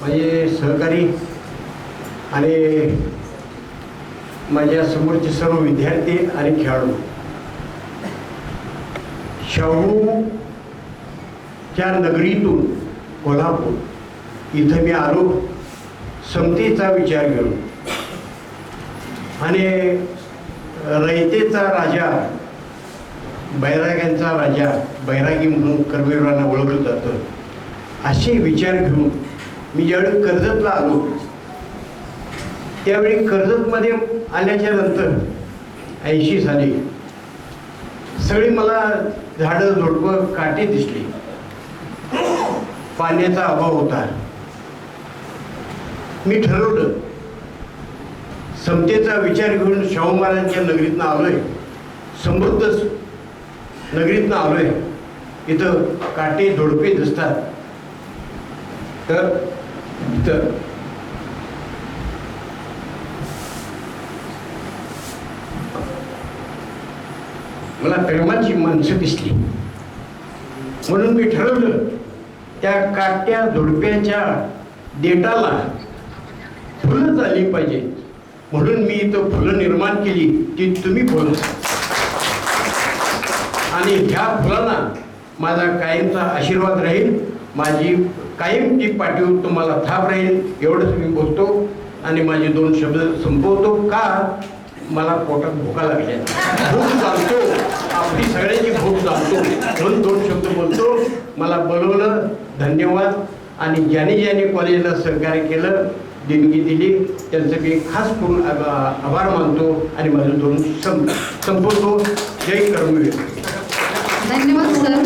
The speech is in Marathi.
माझे सहकारी आणि माझ्या समोरचे सर्व विद्यार्थी आणि खेळाडू. शाहूच्या नगरीतून कोल्हापूर. इथं मी आलो समतेचा विचार घेऊन. आणि रयतेचा राजा बैराग्यांचा राजा बैरागी म्हणून कर्मवीरांना ओळखलं जातं. असे विचार घेऊन मी ज्यावेळी कर्जतला आलो त्यावेळी कर्जतमध्ये आल्याच्यानंतर ऐंशी साली सगळी मला झाडं झुडपं काटे दिसली. पाण्याचा अभाव होता. मी ठरवलं समतेचा विचार घेऊन शाहू महाराजांच्या नगरीतनं आलोय. समृद्ध नगरीतनं आलोय. इथं काटे झोडपे दिसतात. तर इथं मला प्रेमाची माणसं दिसली. म्हणून मी ठरवलं त्या काट्या झुडप्याच्या देटाला फुलं झाली पाहिजे. म्हणून मी इथं फुलं निर्माण केली ती तुम्ही फुलं आणि ह्या फुलांना माझा कायमचा आशीर्वाद राहील. माझी कायम ती पाठीवर तुम्हाला थाप राहील एवढंच मी बोलतो आणि माझे दोन शब्द संपवतो का? मला पोटात भुका लागल्या. भूक जाणतो आपली सगळ्यांची भूक जाणतो म्हणून दोन शब्द बोलतो. मला बोलवलं धन्यवाद. आणि ज्याने ज्याने कॉलेजला सहकार्य केलं देणगी दिली त्यांचं मी खास करून आभार मानतो आणि माझं दोन सं संपवतो. जय कर्मवीर धन्यवाद सर